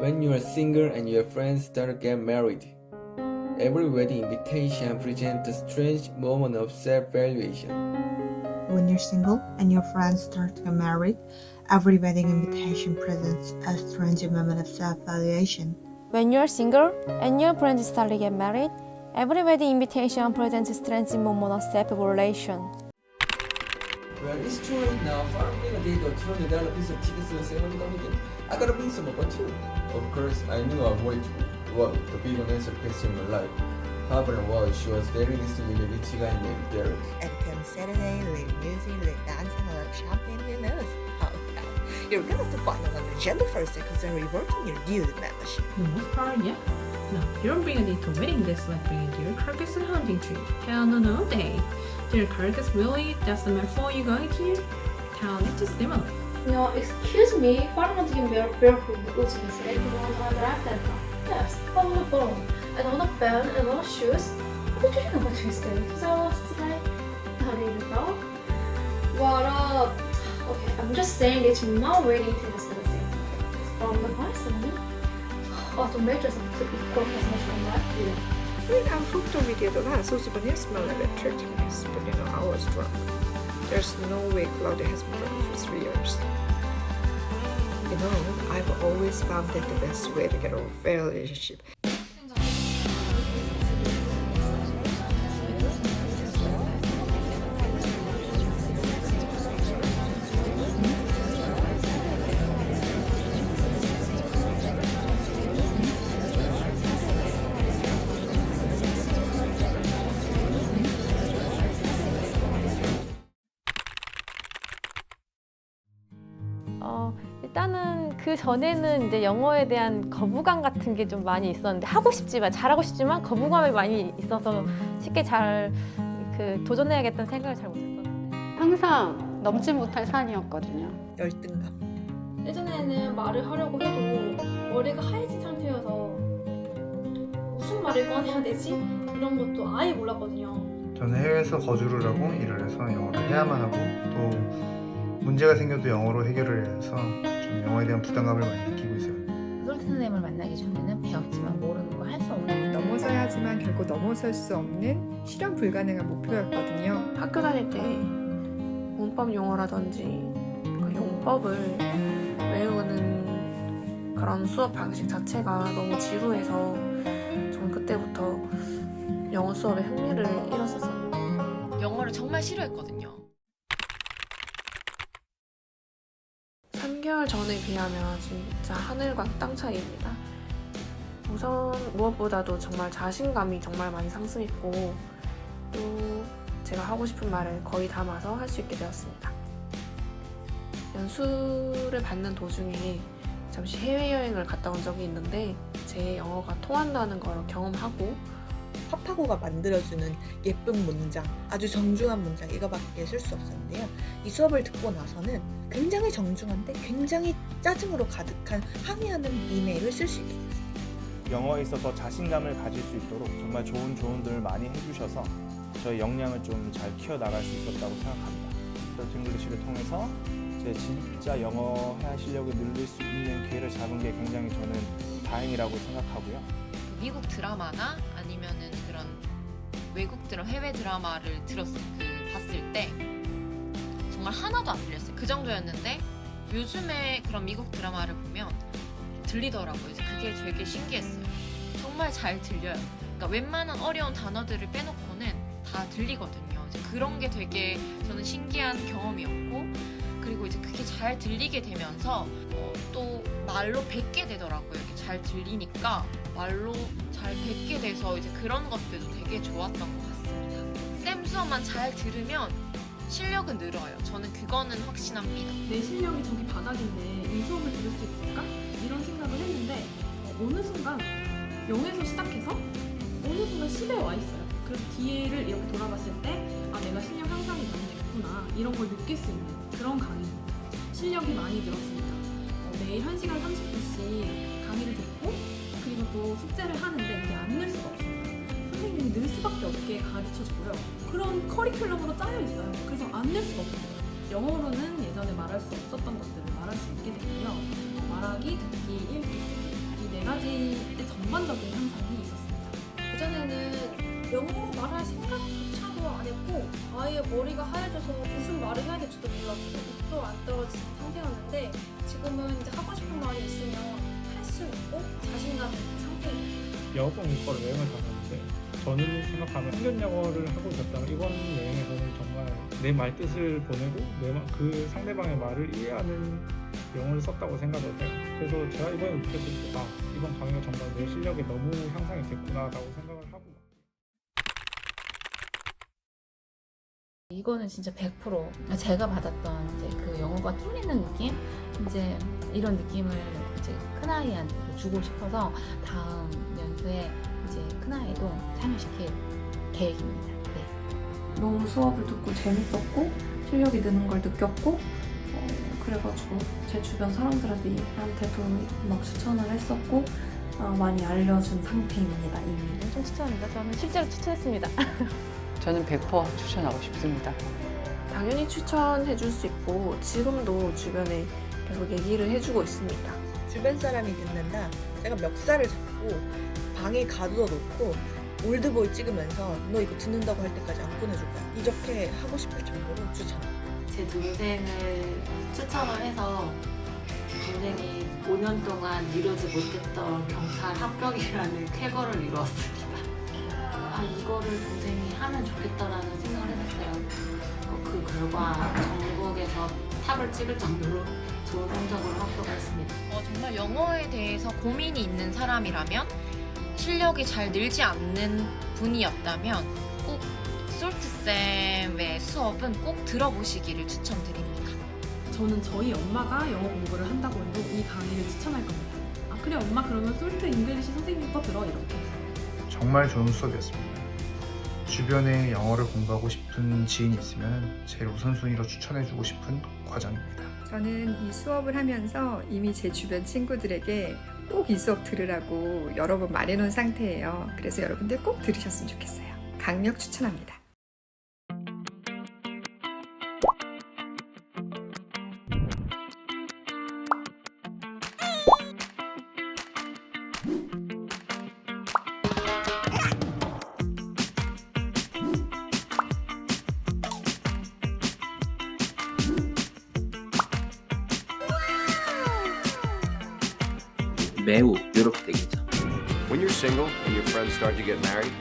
When you are single and your friends start to get married, every wedding invitation presents a strange moment of self-evaluation. When you're single and your friends start to get married, every wedding invitation presents a strange moment of self-evaluation. When you're single and your friends start to get married, every wedding invitation presents a strange moment of self-evaluation. Well, it's too late now. Finally, a date or two hundred dollar piece of tickets to the ceremony coming I gotta bring some over too. Of course, I knew I wanted to what the big unanswered question in my life. However, was she was dating this really rich guy named Derek. And come Saturday, late music, late dancing, a lot of champagne, who knows? Oh, God. You're gonna have to find out on the agenda first because they're reverting your youth membership. The most part, yeah. No, you don't bring a date to wedding. this like bringing deer carcass and hunting trip. Hell no, no, they. Deer carcass, really? That's the metaphor you going here? Town is just similar. No, excuse me, Farmer Jim Barefoot was mistake when I arrived at home. Yes, I was born. I don't have bell and want shoes. What do you know about mistake? So I was like, how do you know? What up? Okay, I'm just saying it's not really interesting. It's from the person. Oh, the majors of the equal as much on that view. Μην αν φούκτο βίντεο smell δάσος, οι πανιές μάλλον επέτρεψαν, οι πανιές hours drunk. There's no way Claudia has been drunk for three years. You know, I've always found that the best way to get over a relationship 일단은 그 전에는 이제 영어에 대한 거부감 같은 게 좀 많이 있었는데 하고 싶지만 잘하고 싶지만 거부감이 많이 있어서 쉽게 잘 그 도전해야겠다는 생각을 잘 못했었는데 항상 넘지 못할 산이었거든요. 열등감. 예전에는 말을 하려고 해도 머리가 하얘진 상태여서 무슨 말을 꺼내야 되지? 이런 것도 아예 몰랐거든요. 저는 해외에서 거주를 하고 일을 해서 영어를 해야만 하고 또 문제가 생겨도 영어로 해결을 해서 좀 영어에 대한 부담감을 많이 느끼고 있어요. 솔트nem을 만나기 전에는 배웠지만 모르는 거 할 수 없는 넘어서야 하지만 결국 넘어설 수 없는 실현 불가능한 목표였거든요. 학교 다닐 때 문법 용어라든지 그 용법을 외우는 그런 수업 방식 자체가 너무 지루해서 저는 그때부터 영어 수업에 흥미를 잃었었어요. 영어를 정말 싫어했거든요. 3개월 전에 비하면 진짜 하늘과 땅 차이입니다. 우선 무엇보다도 정말 자신감이 정말 많이 상승했고 또 제가 하고 싶은 말을 거의 담아서 할 수 있게 되었습니다. 연수를 받는 도중에 잠시 해외여행을 갔다 온 적이 있는데 제 영어가 통한다는 걸 경험하고 파파고가 만들어주는 예쁜 문장, 아주 정중한 문장 이거밖에 쓸 수 없었는데요. 이 수업을 듣고 나서는 굉장히 정중한데 굉장히 짜증으로 가득한 항의하는 이메일을 쓸 수 있게 됐어요. 영어에 있어서 자신감을 가질 수 있도록 정말 좋은 조언들을 많이 해주셔서 저의 역량을 좀 잘 키워나갈 수 있었다고 생각합니다. 덜트 잉글리시를 통해서 제 진짜 영어 실력을 늘릴 수 있는 기회를 잡은 게 굉장히 저는 다행이라고 생각하고요. 미국 드라마나 아니면은 그런 외국 드라 해외 드라마를 들었을 그 봤을 때 정말 하나도 안 들렸어요. 그 정도였는데 요즘에 그런 미국 드라마를 보면 들리더라고요. 그게 되게 신기했어요. 정말 잘 들려요. 그러니까 웬만한 어려운 단어들을 빼놓고는 다 들리거든요. 그런 게 되게 저는 신기한 경험이었고 그리고 이제 그게 잘 들리게 되면서 어, 또 말로 뱉게 되더라고요. 잘 들리니까 말로 잘 뱉게 돼서 이제 그런 것들도 되게 좋았던 것 같습니다. 쌤 수업만 잘 들으면 실력은 늘어요. 저는 그거는 확신합니다. 내 실력이 저기 바닥인데 이 수업을 들을 수 있을까? 이런 생각을 했는데 어, 어느 순간 0에서 시작해서 어느 순간 10에 와 있어요. 그래서 뒤를 이렇게 돌아봤을 때 아, 내가 실력 향상이 많이 됐구나 이런 걸 느낄 수 있는 그런 강의입니다. 실력이 많이 늘었습니다. 어, 매일 1시간 30분씩 강의를 듣고 그리고 또 숙제를 하는데 이게 안 늘 수가 없습니다. 선생님이 늘 수밖에 없게 가르쳐주고요. 그런 커리큘럼으로 짜여 있어요. 그래서 안낼 수가 없습니다. 영어로는 예전에 말할 수 없었던 것들을 말할 수 있게 되고요. 말하기, 듣기, 읽기, 쓰기 자기의 전반적인 향상이 있었습니다. 그전에는 영어로 말할 생각조차도 안 했고 아예 머리가 하얘져서 무슨 말을 해야 될지도 몰랐고 입도 안 떨어진 상태였는데 지금은 이제 하고 싶은 말이 있으면 할수 있고 자신감이 있는 상태입니다. 문과로 여행을 갔는데 저는 생각하면 학년 영어를 하고 있었다면 이번 여행에서는 정말 내 말뜻을 보내고 내 그 상대방의 말을 이해하는 영어를 썼다고 생각을 해요. 그래서 제가 이번에 느꼈을 때 아, 이번 강의가 정말 내 실력이 너무 향상이 됐구나라고 하고 이거는 진짜 100% 제가 받았던 이제 그 영어가 뚫리는 느낌? 이제 이런 느낌을 이제 큰아이한테 주고 싶어서 다음 연수에 이제 큰아이도 참여시킬 계획입니다. 네. 너무 수업을 듣고 재밌었고 실력이 느는 걸 느꼈고 어, 그래가지고 제 주변 사람들한테도 막 추천을 했었고 어, 많이 알려준 상태입니다 이미. 엄청 추천합니다. 저는 실제로 추천했습니다. 저는 100% 추천하고 싶습니다. 당연히 추천해 줄 수 있고 지금도 주변에 계속 얘기를 해주고 있습니다. 주변 사람이 듣는다. 제가 멱살을 잡고 방에 가두어 놓고 올드보이 찍으면서 너 이거 듣는다고 할 때까지 안 꺼내줄 거야. 이렇게 하고 싶을 정도로 추천합니다. 제 동생을 추천을 해서 동생이 5년 동안 이루지 못했던 경찰 합격이라는 쾌거를 이루었습니다. 아 이거를 동생이 하면 좋겠다라는 생각을 했어요. 어, 그 결과 전국에서 탑을 찍을 정도로 좋은 성적으로 합격했습니다. 어, 정말 영어에 대해서 고민이 있는 사람이라면 실력이 잘 늘지 않는 분이었다면 꼭 솔트쌤의 수업은 꼭 들어보시기를 추천드립니다. 저는 저희 엄마가 영어 공부를 한다고 해도 이 강의를 추천할 겁니다. 아 그래 엄마 그러면 솔트 잉글리시 선생님 거 들어 이렇게. 정말 좋은 수업이었습니다. 주변에 영어를 공부하고 싶은 지인이 있으면 제일 우선순위로 추천해주고 싶은 과정입니다. 저는 이 수업을 하면서 이미 제 주변 친구들에게 꼭 이 수업 들으라고 여러 번 말해놓은 상태예요. 그래서 여러분들 꼭 들으셨으면 좋겠어요. 강력 추천합니다. 매우 유럽되겠죠. When you're single and your friends start to get married,